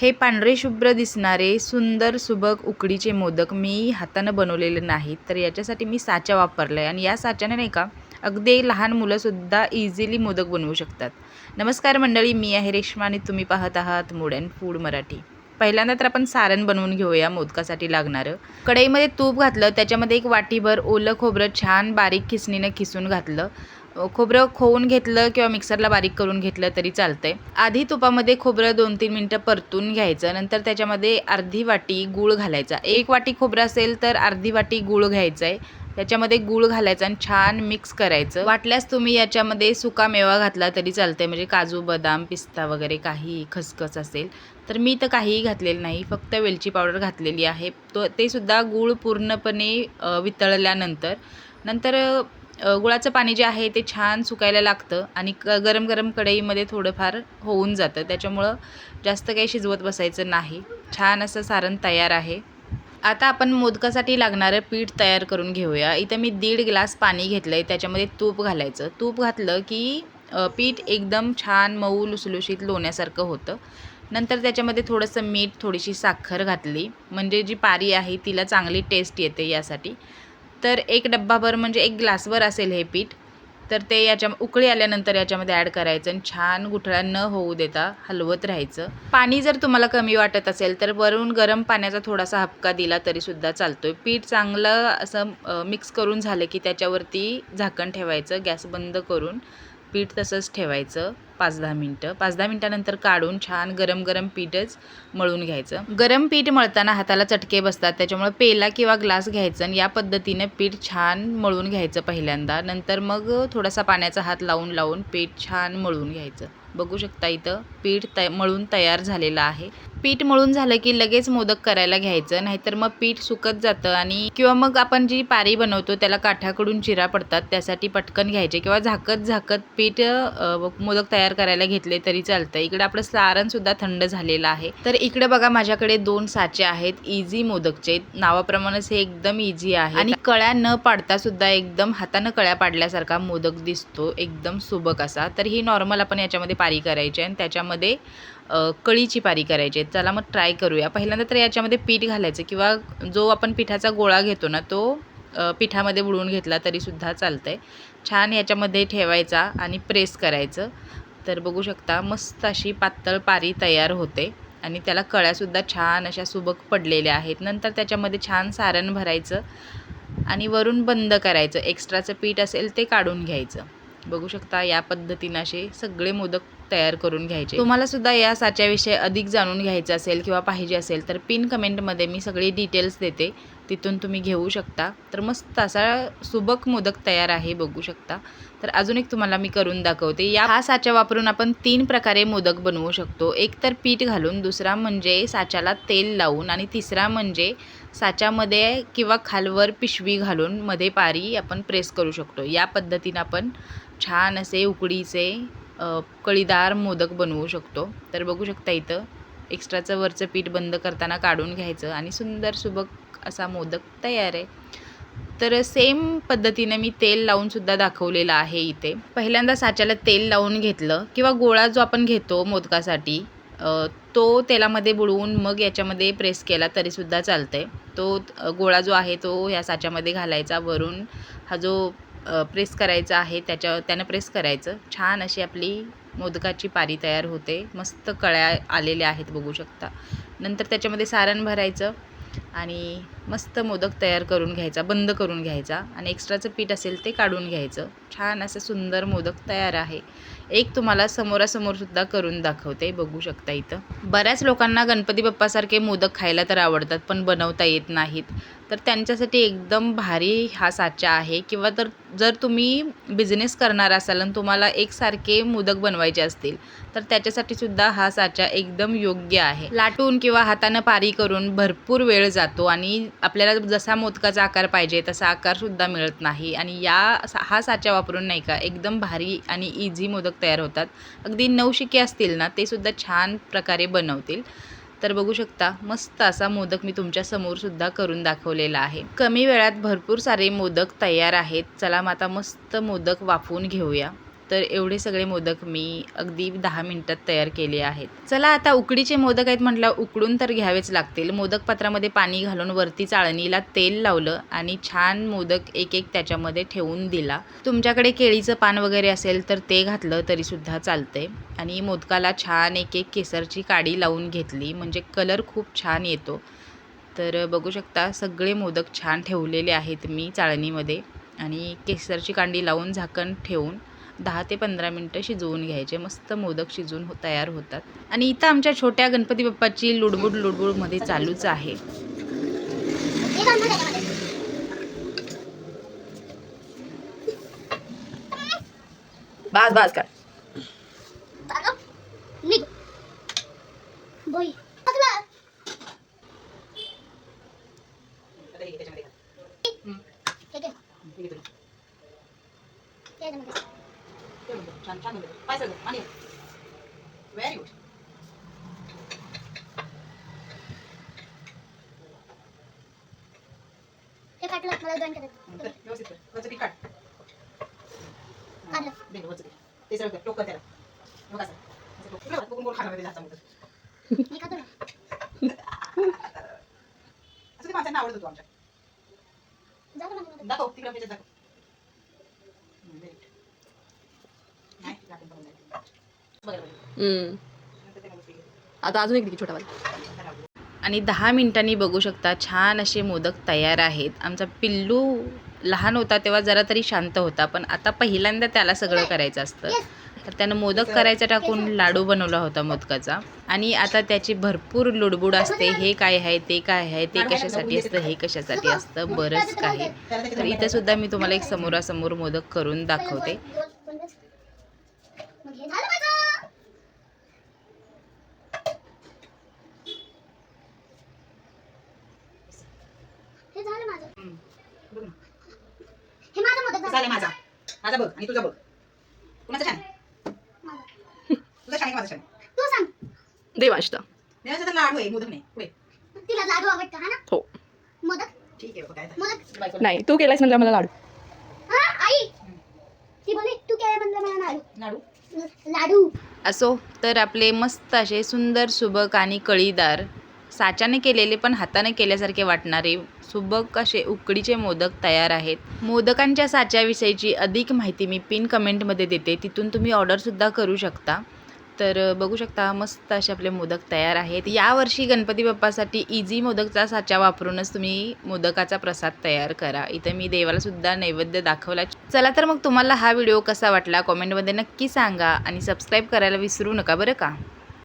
हे पांढरे शुभ्र दिसणारे सुंदर सुबक उकडीचे मोदक मी हातानं बनवलेले नाहीत. तर याच्यासाठी मी साचा वापरला आहे आणि या साच्याने नाही का अगदी लहान मुलंसुद्धा इझिली मोदक बनवू शकतात. नमस्कार मंडळी मी आहे रेश्मा आणि तुम्ही पाहत आहात मूड अँड फूड मराठी. पहिल्यांदा तर आपण सारण बनवून घेऊया मोदकासाठी लागणारं. कढईमध्ये तूप घातलं त्याच्यामध्ये एक वाटीभर ओलं खोबरं छान बारीक खिसणीनं खिसून घातलं. खोबरं खोवून घेतलं किंवा मिक्सरला बारीक करून घेतलं तरी चालतंय. आधी तुपामध्ये खोबरं दोन तीन मिनटं परतून घ्यायचं नंतर त्याच्यामध्ये अर्धी वाटी गूळ घालायचा. एक वाटी खोबरं असेल तर अर्धी वाटी गूळ घ्यायचा आहे त्याच्यामध्ये गूळ घालायचा आणि छान मिक्स करायचं. वाटल्यास तुम्ही याच्यामध्ये सुका मेवा घातला तरी चालते म्हणजे काजू बदाम पिस्ता वगैरे काही खसखस असेल. तर मी तर काहीही घातलेलं नाही फक्त वेलची पावडर घातलेली आहे. तो ते सुद्धा गूळ पूर्णपणे वितळल्यानंतर. नंतर गुळाचं पाणी जे आहे ते छान सुकायला लागतं आणि क गरम गरम कढईमध्ये थोडंफार होऊन जातं. त्याच्यामुळं जास्त काही शिजवत बसायचं नाही. छान असं सारण तयार आहे. आता आपण मोदकासाठी लागणारं पीठ तयार करून घेऊया. इथं मी दीड ग्लास पाणी घेतलं आहे त्याच्यामध्ये तूप घालायचं. तूप घातलं की पीठ एकदम छान मऊ लुसलुशीत लोण्यासारखं होतं. नंतर त्याच्यामध्ये थोडंसं मीठ थोडीशी साखर घातली. म्हणजे जी पारी आहे तिला चांगली टेस्ट येते यासाठी. तर एक डब्बाभर म्हणजे एक ग्लासभर असेल हे पीठ. तर ते याच्या उकळी आल्यानंतर याच्यामध्ये ॲड करायचं आणि छान गुठळ्या न होऊ देता हलवत राहायचं. पाणी जर तुम्हाला कमी वाटत असेल तर वरून गरम पाण्याचा थोडासा हपका दिला तरीसुद्धा चालतोय. पीठ चांगलं असं मिक्स करून झालं की त्याच्यावरती झाकण ठेवायचं गॅस बंद करून. पीठ तसंच ठेवायचं पाच दहा मिनटं. पाच दहा मिनटानंतर काढून छान गरम गरम पीठच मळून घ्यायचं. गरम पीठ मळताना हाताला चटके बसतात त्याच्यामुळे पेला किंवा ग्लास घ्यायचं आणि या पद्धतीने पीठ छान मळून घ्यायचं पहिल्यांदा. नंतर मग थोडासा पाण्याचा हात लावून लावून पीठ छान मळून घ्यायचं. बघू शकता इथं पीठ तय मळून तयार झालेलं आहे. पीठ मळून झालं की लगेच मोदक करायला घ्यायचं नाहीतर मग पीठ सुकत जातं आणि किंवा मग आपण जी पारी बनवतो त्याला काठाकडून चिरा पडतात त्यासाठी पटकन घ्यायचे किंवा झाकत झाकत पीठ मोदक तयार करायला घेतले तरी चालतं. इकडे आपलं सारणसुद्धा थंड झालेलं आहे. तर इकडे बघा माझ्याकडे दोन साचे आहेत इझी मोदकचे. नावाप्रमाणेच हे एकदम इझी आहे. आणि कळ्या न पाडता सुद्धा एकदम हातानं कळ्या पाडल्यासारखा मोदक दिसतो एकदम सुबक असा. तर ही नॉर्मल आपण याच्यामध्ये पारी करायची आणि त्याच्यामध्ये कळीची पारी करायची. आहे चला मग ट्राय करूया. पहिल्यांदा तर याच्यामध्ये पीठ घालायचं किंवा जो आपण पिठाचा गोळा घेतो ना तो पिठामध्ये बुडवून घेतला तरीसुद्धा चालतं आहे छान याच्यामध्ये ठेवायचा आणि प्रेस करायचं. तर बघू शकता मस्त अशी पातळ पारी तयार होते आणि त्याला कळ्यासुद्धा छान अशा सुबक पडलेल्या आहेत. नंतर त्याच्यामध्ये छान सारण भरायचं आणि वरून बंद करायचं. एक्स्ट्राचं पीठ असेल ते काढून घ्यायचं. बघू शकता या पद्धतीनं असे सगळे मोदक तयार करून घ्यायचे. तुम्हाला सुद्धा या साच्याविषयी अधिक जाणून घ्यायचं असेल किंवा पाहिजे असेल तर पिन कमेंटमध्ये मी सगळी डिटेल्स देते. तिथून तुम्ही घेऊ शकता. तर मस्त असा सुबक मोदक तयार आहे बघू शकता. तर अजून एक तुम्हाला मी करून दाखवते. या हा साचा वापरून आपण तीन प्रकारे मोदक बनवू शकतो. एक तर पीठ घालून दुसरा म्हणजे साच्याला तेल लावून आणि तिसरा म्हणजे साच्यामध्ये किंवा खालवर पिशवी घालून मध्ये पारी आपण प्रेस करू शकतो. या पद्धतीनं आपण छान असे उकडीचे कळीदार मोदक बनवू शकतो. तर बघू शकता इथं एक्स्ट्राचं वरचं पीठ बंद करताना काढून घ्यायचं आणि सुंदर सुबक असा मोदक तयार आहे. तर सेम पद्धतीने मी तेल लावून सुद्धा दाखवलेलं आहे इथे. पहिल्यांदा साच्याला तेल लावून घेतलं किंवा गोळा जो आपण घेतो मोदकासाठी तो तेलामध्ये बुडवून मग याच्यामध्ये प्रेस केला तरीसुद्धा चालतं आहे तो गोळा जो आहे तो ह्या साच्यामध्ये घालायचा. वरून हा जो प्रेस करायचं आहे त्याच्या त्यानं प्रेस करायचं. छान अशी आपली मोदकाची पारी तयार होते. मस्त कळ्या आलेल्या आहेत बघू शकता. नंतर त्याच्यामध्ये सारण भरायचं आणि मस्त मोदक तयार करून घ्यायचा बंद करून घ्यायचा. आणि एक्स्ट्राचं पीठ असेल ते काढून घ्यायचं. छान असं सुंदर मोदक तयार आहे. एक तुम्हाला समोरासमोर सुद्धा करून दाखवते बघू शकता इथं. बऱ्याच लोकांना गणपती बाप्पासारखे मोदक खायला तर आवडतात पण बनवता येत नाहीत. तर त्यांच्यासाठी एकदम भारी हा साचा आहे. किंवा तर जर तुम्ही बिझनेस करणार असाल आणि तुम्हाला एकसारखे मोदक बनवायचे असतील तर त्याच्यासाठी सुद्धा हा साचा एकदम योग्य आहे. लाटून किंवा हातानं पारी करून भरपूर वेळ जातो आणि आपल्याला जसा मोदकाचा आकार पाहिजे तसा आकारसुद्धा मिळत नाही. आणि या हा साचा वापरून नाही का एकदम भारी आणि इझी मोदक तयार होतात. अगदी नवशिके असतील ना ते सुद्धा छान प्रकारे बनवतील. तर बघू शकता मस्त असा मोदक मी तुमच्यासमोर सुद्धा करून दाखवलेला आहे. कमी वेळात भरपूर सारे मोदक तयार आहेत. चला मग आता मस्त मोदक वाफवून घेऊया. तर एवढे सगळे मोदक मी अगदी दहा मिनिटात तयार केले आहेत. चला आता उकडीचे मोदक आहेत म्हटलं उकडून तर घ्यावेच लागतील. मोदक पात्रामध्ये पाणी घालून वरती चाळणीला तेल लावलं आणि छान मोदक एक एक त्याच्यामध्ये ठेवून दिला. तुमच्याकडे केळीचं पान वगैरे असेल तर ते घातलं तरीसुद्धा चालतंय. आणि मोदकाला छान एक एक केसरची काडी लावून घेतली. म्हणजे कलर खूप छान येतो. तर बघू शकता सगळे मोदक छान ठेवलेले आहेत मी चाळणीमध्ये. आणि केसरची कांडी लावून झाकण ठेवून दहा ते पंधरा मिनटं शिजवून घ्यायचे. मस्त मोदक शिजून हो तयार होतात. आणि इथं आमच्या छोट्या गणपती बाप्पाची लुडबुड लुडबुडमध्ये चालूच आहे. बास बास कर. काढलं मला जॉईन करायचं व्यवस्थित कर वरचं पीठ काढ काढलं. दे वरचं पीठ ते सगळं कर टोक कर त्याला मग असं असं टोक. बघून बघून खाणार ते जास्त मोठं. मी खातो ना असं ते माणसांना आवडत होतो आमच्या जा का माझ्यामध्ये. दाखव तिकडे पेजेस दाखव हम्म, very good. नाही दाखवून बघून दाखव. बघा, बघा. हम्म. नंतर ते मग पीठ. आता अजून एक दे की छोटा वाला. आणि दहा मिनिटांनी बघू शकता छान असे मोदक तयार आहेत. आमचा पिल्लू लहान होता तेव्हा जरा तरी शांत होता पण आता पहिल्यांदा त्याला सगळं करायचं असतं. तर त्यानं मोदक करायचा टाकून लाडू बनवला होता मोदकाचा. आणि आता त्याची भरपूर लुडबुड असते हे काय आहे ते काय आहे ते कशासाठी असतं हे कशासाठी असतं बरंच काही. तर इथं सुद्धा मी तुम्हाला एक समोरासमोर मोदक करून दाखवते दोन- दोन दिवस. मग हे झालं माझं. हे झालं माझं हम्म. बघ ना. हे माझं मोदक झालं. माझा. माझा बघ आणि तुझा बघ. कुणाचा छान? आहे माझं. तुझा छान आहे माझा छान? आहे? तू सांग. देवाचा तर लाडू आहे मोदक नाही. तिला लाडू आवडतं हा ना? हो. मोदक ठीक आहे बघ काय आता. मोदक बायकोला. नाही तू केलायस म्हणजे आम्हाला लाडू. हा आई. ती तू काय म्हणलं मला लाडू. लाडू? लाडू. असो तर आपले मस्त असे सुंदर सुबक आणि कळीदार साच्याने केलेले पण हाताने केल्यासारखे वाटणारे सुबक असे उकडीचे मोदक तयार आहेत. मोदकांच्या साच्याविषयीची अधिक माहिती मी पिन कमेंटमध्ये देते. तिथून तुम्ही ऑर्डरसुद्धा करू शकता. तर बघू शकता मस्त असे आपले मोदक तयार आहेत. यावर्षी गणपती बाप्पासाठी इझी मोदकचा साचा वापरूनच तुम्ही मोदकाचा प्रसाद तयार करा. इथं मी देवाला सुद्धा नैवेद्य दाखवला. चला तर मग तुम्हाला हा व्हिडिओ कसा वाटला? कॉमेंटमध्ये नक्की सांगा आणि सबस्क्राईब करायला विसरू नका बरं का?